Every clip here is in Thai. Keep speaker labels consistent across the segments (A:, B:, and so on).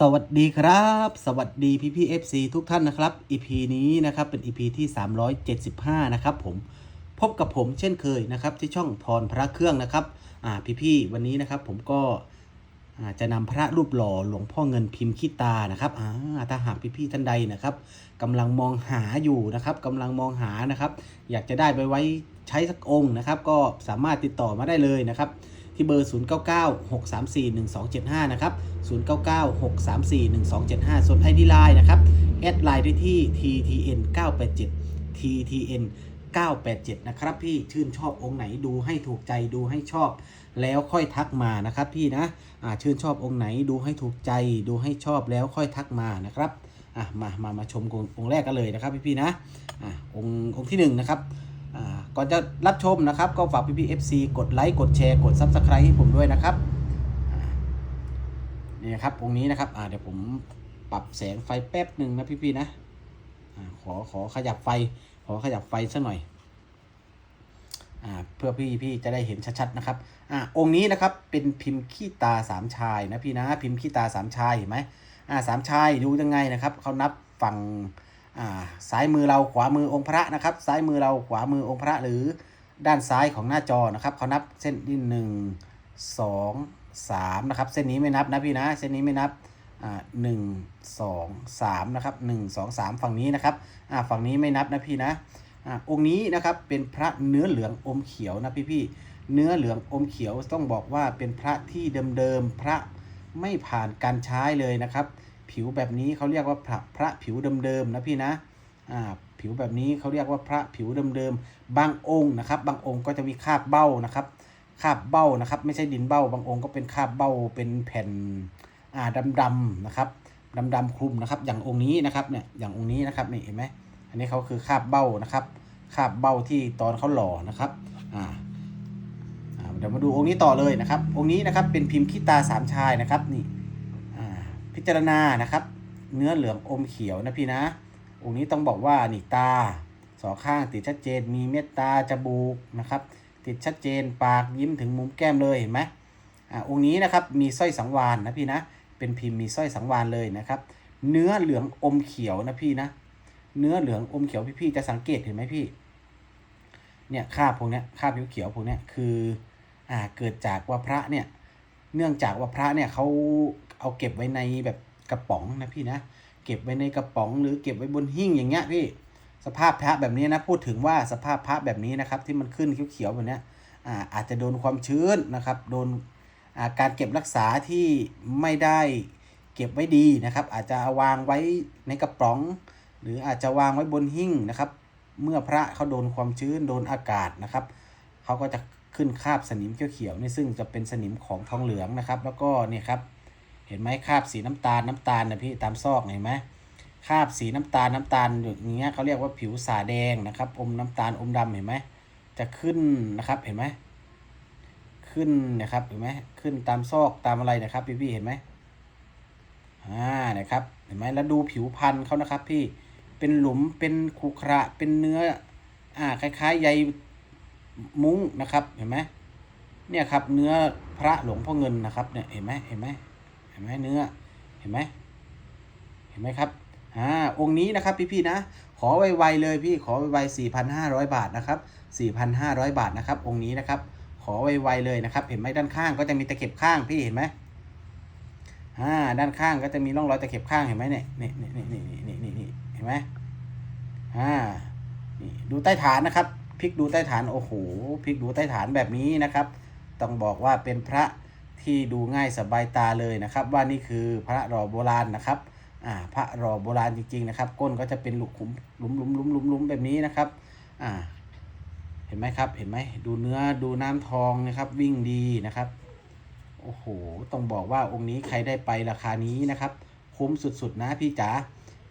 A: สวัสดีครับ สวัสดีพี่พี่ FC ทุกท่านนะครับ EP นี้นะครับเป็น EP ที่ 375 นะครับผมพบกับผมเช่นเคยนะครับที่ช่องพรพระเครื่องนะครับอ่าพี่พี่วันนี้นะครับผมก็อ่าจะนำพระรูปหล่อหลวงพ่อเงินพิมพ์ขี้ตานะครับอ่าถ้าหากพี่พี่ท่านใดนะครับกำลังมองหาอยู่นะครับกำลังมองหานะครับ อยากจะได้ไปไว้ใช้สักองค์นะครับ ก็สามารถติดต่อมาได้เลยนะครับ ที่เบอร์ 0996341275 นะครับ 0996341275 ส่วน ID Line นะครับ แอดไลน์ได้ที่ TTN 987 TTN 987 นะครับพี่ชื่นชอบองค์ไหนดูให้ถูกใจดูให้ชอบ แล้วค่อยทักมานะครับพี่นะอ่าชื่นชอบองค์ไหนดูให้ถูกใจ ดูให้ชอบแล้วค่อยทักมานะครับอะมามามาชมองค์แรกกันเลยนะครับพี่พี่ๆนะอะองค์องค์ที่หนึ่งนะครับ ก่อนจะรับชมนะครับ ก็ฝากพี่พีเอฟซีกดไลค์กดแชร์กด Subscribe ให้ผมด้วยนะครับนี่นะครับองค์นี้นะครับเดี๋ยวผมปรับแสงไฟแป๊บหนึ่งนะพี่ๆนะอขอขอขยับไฟ ขอขยับไฟสักหน่อยอเพื่อพี่พี่จะได้เห็นชัดๆนะครับอองค์นี้นะครับเป็นพิมพ์ขี้ตาสามชายนะพี่นะ พิมพ์ขี้ตาสามชายเห็นไหมสามชายดูยังไงนะครับเขานับฝั่ง ซ้ายมือเราขวามือองค์พระนะครับ ซ้ายมือเราขวามือองค์พระหรือด้านซ้ายของหน้าจอนะครับเขานับเส้นที่หนึ่งสองสามนะครับ เส้นนี้ไม่นับนะพี่นะ เส้นนี้ไม่นับอ่าหนึ่งสองสามนะครับหนึ่งสองสามฝั่งนี้นะครับอ่าฝั่งนี้ไม่นับนะพี่นะอ่าองค์นี้นะครับเป็นพระเนื้อเหลืองอมเขียวนะพี่พี่เนื้อเหลืองอมเขียวต้องบอกว่าเป็นพระที่เดิมๆพระไม่ผ่านการใช้เลยนะครับ ผิวแบบนี้เขาเรียกว่าพระพระผิวเดิมๆนะพี่นะอ่าผิวแบบนี้เขาเรียกว่าพระผิวเดิมๆบางองค์นะครับ บางองค์ก็จะมีคาบเบ้านะครับคาบเบ้านะครับ ไม่ใช่ดินเบ้า บางองค์ก็เป็นคาบเบ้าเป็นแผ่นอ่าดำๆนะครับดำๆคลุมนะครับ อย่างองค์นี้นะครับเนี่ยอย่างองค์นี้นะครับนี่เห็นไหมอันนี้เขาคือคาบเบ้านะครับคาบเบ้าที่ตอนเขาหล่อนะครับอ่าเดี๋ยวมาดูองค์นี้ต่อเลยนะครับ องค์นี้นะครับเป็นพิมพ์ขี้ตาสามชายนะครับนี่ พิจารณานะครับ เนื้อเหลืองอมเขียวนะพี่นะ องค์นี้ต้องบอกว่านี่ตาสองข้างติดชัดเจนมีเม็ดตาจมูกนะครับ ติดชัดเจนปากยิ้มถึงมุมแก้มเลยเห็นไหมอ่าองค์นี้นะครับมีสร้อยสังวานนะพี่นะเป็นพิมพ์มีสร้อยสังวานเลยนะครับ เนื้อเหลืองอมเขียวนะพี่นะ เนื้อเหลืองอมเขียวพี่ๆจะสังเกตเห็นไหมพี่เนี่ยคราบพวกเนี้ยคราบเขียวพวกเนี้ยคืออ่าเกิดจากว่าพระเนี่ยเนื่องจากว่าพระเนี่ยเขา เอาเก็บไว้ในแบบกระป๋องนะพี่นะ เก็บไว้ในกระป๋อง หรือเก็บไว้บนหิ้งอย่างเงี้ยพี่ สภาพพระแบบนี้นะ พูดถึงว่าสภาพพระแบบนี้นะครับ ที่มันขึ้นเขียวๆแบบเนี้ยอ่าอาจจะโดนความชื้นนะครับ โดนอ่าการเก็บรักษาที่ไม่ได้เก็บไว้ดีนะครับ อาจจะาวางไว้ในกระป๋อง หรืออาจจะวางไว้บนหิ้งนะครับ เมื่อพระเขาโดนความชื้นโดนอากาศนะครับเขาก็จะขึ้นคราบสนิมเขียวๆนี่ซึ่งจะเป็นสนิมของทองเหลืองนะครับ แล้วก็เนี่ยครับ เห็นไหมคราบสีน้ำตาลน้ำตาลนะพี่ตามซอกเห็นไหมคราบสีน้ำตาลน้ำตาลอย่างเงี้ยเขาเรียกว่าผิวสาแดงนะครับ อมน้ำตาลอมดำเห็นไหมจะขึ้นนะครับเห็นไหมขึ้นนะครับเห็นไหมขึ้นตามซอกตามอะไรนะครับ พี่พี่เห็นไหมอ่านะครับเห็นไหมแล้วดูผิวพันธุ์เขานะครับ พี่เป็นหลุมเป็นขุขระเป็นเนื้ออ่าคล้ายๆใยมุ้งนะครับเห็นไหมเนี่ยครับเนื้อพระหลวงพ่อเงินนะครับเนี่ยเห็นไหมเห็นไหม ห็นไหมเนื้อ เห็นไหมเห็นไหมครับอ่าองค์นี้นะครับพี่ๆนะ ขอไวๆเลยพี่ขอไวๆสี่พันห้าร้อยบาทนะครับสี่พันห้าร้อยบาทนะครับ องค์นี้นะครับ ขอไวๆเลยนะครับ เห็นไหมด้านข้างก็จะมีตะเข็บข้างพี่เห็นไหมอ่าด้านข้างก็จะมีร่องรอยตะเข็บข้างเห็นไหมเนี่ยนี่นี่นี่นี่นี่นี่นี่เห็นไหมอ่านี่ดูใต้ฐานนะครับพลิกดูใต้ฐานโอ้โหพลิกดูใต้ฐานแบบนี้นะครับ ต้องบอกว่าเป็นพระ ที่ดูง่ายสบายตาเลยนะครับ ว่านี่คือพระรอโบราณนะครับอ่าพระรอโบราณจริงๆนะครับ ก้นก็จะเป็นหลุมหลุมหลุมหลุมหลุมหลุมแบบนี้นะครับอ่าเห็นไหมครับเห็นไหมดูเนื้อดูน้ำทองนะครับ วิ่งดีนะครับโอ้โหต้องบอกว่าองค์นี้ใครได้ไปราคานี้นะครับ คุ้มสุดๆนะพี่จ๋า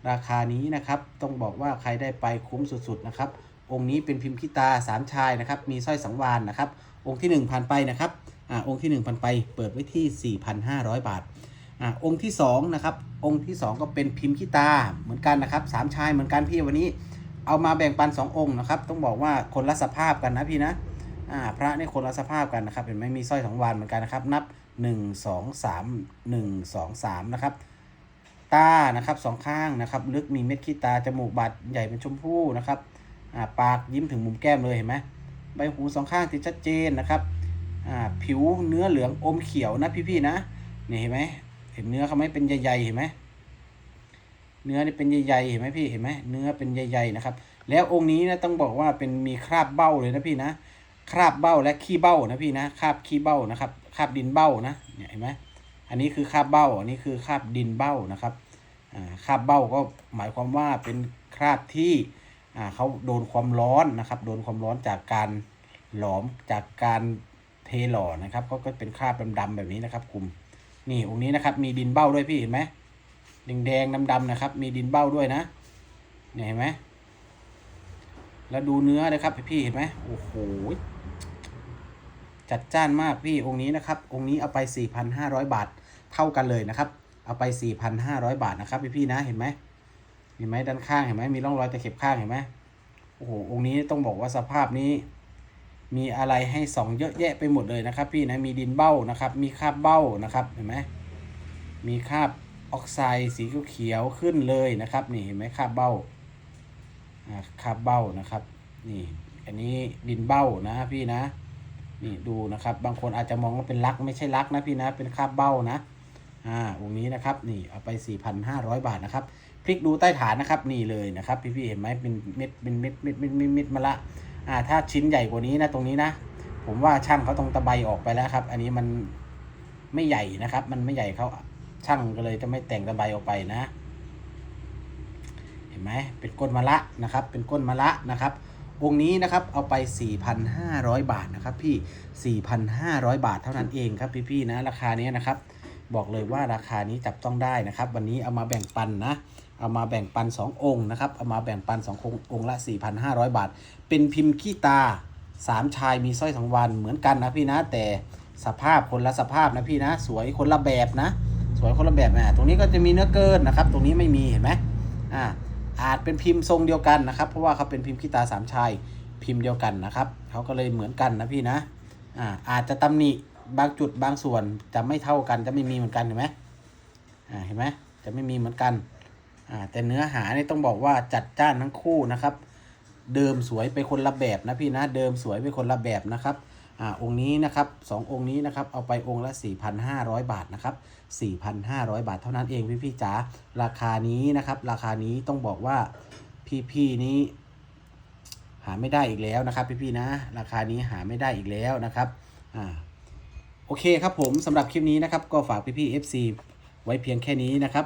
A: ราคานี้นะครับ ต้องบอกว่าใครได้ไปคุ้มสุดๆนะครับ องค์นี้เป็นพิมพ์ขี้ตาสามชายนะครับ มีสร้อยสังวานนะครับ องค์ที่หนึ่งผ่านไปนะครับ อ่าองค์ที่1พันไปเปิดไว้ที่ 4,500 บาทอ่าองค์ที่2นะครับองค์ที่ 2 ก็เป็นพิมพ์ขี้ตาเหมือนกันนะครับสามชายเหมือนกันพี่วันนี้เอามาแบ่งปัน 2 องค์นะครับ ต้องบอกว่าคนละสภาพกันนะพี่นะอ่าพระนี่คนละสภาพกันนะครับเห็นไหมมีสร้อยสองวานเหมือนกันนะครับ นับ 1 2 3 1 2 3นะครับตานะครับสองข้างนะครับ ลึกมีเม็ดขี้ตาจมูกบาดใหญ่เป็นชมพู่นะครับอ่าปากยิ้มถึงมุมแก้มเลยเห็นไหมใบหูสองข้างที่ชัดเจนนะครับ ผิวเนื้อเหลืองอมเขียวนะพี่ๆนะนี่เห็นไหมเห็นเนื้อเขาไหมเป็นใหญ่ๆเห็นไหมเนื้อนี่เป็นใหญ่ๆเห็นไหมพี่เห็นไหมเนื้อเป็นใหญ่ๆนะครับ แล้วองค์นี้นะต้องบอกว่าเป็นมีคราบเบ้าเลยนะพี่นะ คราบเบ้าและขี้เบ้านะพี่นะคราบขี้เบ้านะครับคราบดินเบ้านะเนี่ยเห็นไหมอันนี้คือคราบเบ้าอันนี้คือคราบดินเบ้านะครับคราบเบ้าก็หมายความว่าเป็นคราบที่เขาโดนความร้อนนะครับ โดนความร้อนจากการหลอมจากการ เทหล่อนะครับ ก็ก็เป็นคราบดำๆแบบนี้นะครับคุมนี่องค์นี้นะครับ มีดินเบ้าด้วยพี่เห็นไหมแดงๆดำๆนะครับ มีดินเบ้าด้วยนะเนี่ยเห็นไหมแล้วดูเนื้อนะครับพี่เห็นไหมโอ้โหจัดจ้านมากพี่องค์นี้นะครับ องค์นี้เอาไป 4,500 บาทเท่ากันเลยนะครับ เอาไป 4,500 บาทนะครับพี่พี่นะเห็นไหมเห็นไหมด้านข้างเห็นไหมมีร่องรอยตะเข็บข้างเห็นไหมโอ้โหองค์นี้ต้องบอกว่าสภาพนี้ มีอะไรให้ส่องเยอะแยะไปหมดเลยนะครับพี่นะมีดินเบ้านะครับ มีคราบเบ้านะครับเห็นไหมมีคราบออกไซด์สีเขียวขึ้นเลยนะครับ นี่เห็นไหมคราบเบ้าอ่าคาบเบ้านะครับ นี่ อันนี้ดินเบ้านะพี่นะ นี่ดูนะครับ บางคนอาจจะมองว่าเป็นลักไม่ใช่ลักนะพี่นะ เป็นคาบเบ้านะอ่าองค์นี้นะครับนี่เอาไป 4,500 บาทนะครับพลิกดูใต้ฐานนะครับนี่เลยนะครับ พี่ๆเห็นไหมเป็นเม็ดเป็นเม็ดเม็ดเม็ดเม็ดเม็ดมาละ อ่าถ้าชิ้นใหญ่กว่านี้นะตรงนี้นะ ผมว่าช่างเขาต้องตะไบออกไปแล้วครับ อันนี้มันไม่ใหญ่นะครับ มันไม่ใหญ่เขาช่างก็เลยจะไม่แต่งตะไบออกไปนะ เห็นไหมเป็นก้นมะละนะครับ เป็นก้นมะละนะครับองค์นี้นะครับเอาไป 4,500 บาทนะครับพี่ 4,500 บาทเท่านั้นเองครับพี่ๆนะราคานี้นะครับ บอกเลยว่าราคานี้จับต้องได้นะครับ วันนี้เอามาแบ่งปันนะ เอามาแบ่งปัน 2 องค์นะครับ เอามาแบ่งปัน 2 องค์ องค์ละ 4,500 บาท เป็นพิมพ์ขี้ตา 3 ชายมีสร้อยสังวันเหมือนกันนะพี่นะ แต่สภาพคนละสภาพนะพี่นะ สวยคนละแบบนะ สวยคนละแบบนะตรงนี้ก็จะมีเนื้อเกินนะครับ ตรงนี้ไม่มีเห็นไหมอ่าอาจเป็นพิมพ์ทรงเดียวกันนะครับ เพราะว่าเขาเป็นพิมพ์ขี้ตาสามชาย พิมพ์เดียวกันนะครับเขาก็เลยเหมือนกันนะพี่นะอ่าอาจจะตำหนิบางจุดบางส่วนจะไม่เท่ากันจะไม่มีเหมือนกันเห็นไหมอ่าเห็นไหมจะไม่มีเหมือนกัน แต่เนื้อหานี่ต้องบอกว่าจัดจ้านทั้งคู่นะครับ เดิมสวยไปคนละแบบนะพี่นะเดิมสวยไปคนละแบบนะครับอ่าองค์นี้นะครับสององค์นี้นะครับเอาไปองค์ละ 4,500 บาทนะครับ4,500 บาทเท่านั้นเองพี่ๆจ๋าราคานี้นะครับ ราคานี้ต้องบอกว่าพี่ๆนี้หาไม่ได้อีกแล้วนะครับ พี่ๆนะ ราคานี้หาไม่ได้อีกแล้วนะครับอ่าโอเคครับผมสำหรับคลิปนี้นะครับ ก็ฝากพี่ๆ FC ไว้เพียงแค่นี้นะครับ